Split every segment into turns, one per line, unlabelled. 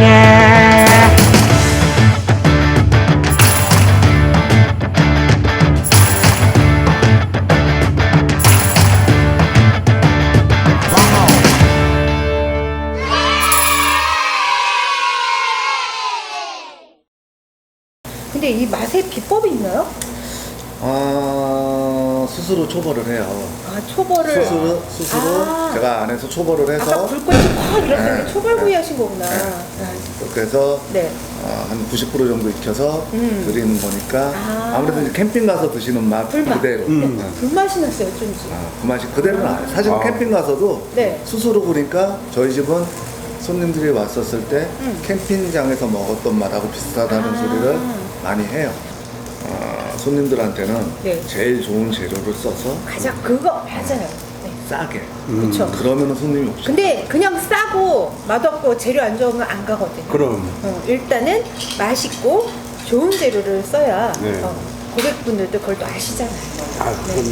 사랑해 근데 이 맛의 비법이 있나요?
아 스스로 초벌을 해요.
아 초벌을
스스로, 스스로
아.
제가 안에서 초벌을
아까
해서
불꽃이 확 이랬더니
네.
초벌구이 하신 거구나.
네.
아,
그렇게 해서
네.
어, 한90% 정도 익혀서
음.
드리는 거니까
아.
아. 무래도 이제 캠핑 가서 드시는 맛
불맛.
그대로
음.
네.
불맛이 났어요, 어쩐지.
아, 그 맛이 그대로는 아니에요. 사실
아.
캠핑 가서도
네.
스스로 보니까 저희 집은 손님들이 왔었을 때
음.
캠핑장에서 먹었던 맛하고 비슷하다는
아.
소리를 많이 해요. 어, 손님들한테는
네.
제일 좋은 재료를 써서
가장 그거 맞아요. 네.
싸게.
그렇죠.
그러면 손님이 오죠.
근데 그냥 싸고 맛없고 재료 안 좋으면 안 가거든요.
그럼
어, 일단은 맛있고 좋은 재료를 써야
네.
어, 고객분들도 그걸 또 아시잖아요.
아 그럼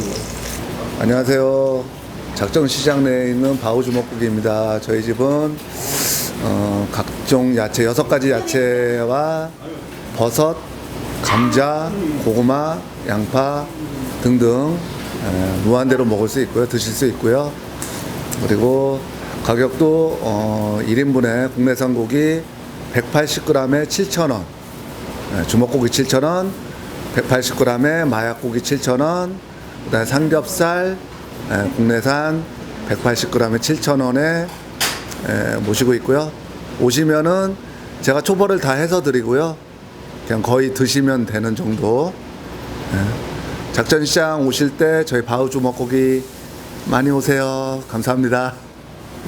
안녕하세요. 작정시장 내에 있는 바우주먹국입니다. 저희 집은 어, 각종 야채 여섯 가지 야채와 버섯, 감자, 고구마, 양파 등등 에, 무한대로 먹을 수 있고요. 드실 수 있고요. 그리고 가격도 어, 1인분에 국내산 고기 180g에 7,000원, 네, 주먹고기 7,000원, 180g에 마약고기 7,000원, 그다음에 삼겹살 예, 국내산 180g에 7,000원에 예, 모시고 있고요. 오시면은 제가 초벌을 다 해서 드리고요. 그냥 거의 드시면 되는 정도. 예. 작전시장 오실 때 저희 바우주 먹고기 많이 오세요. 감사합니다.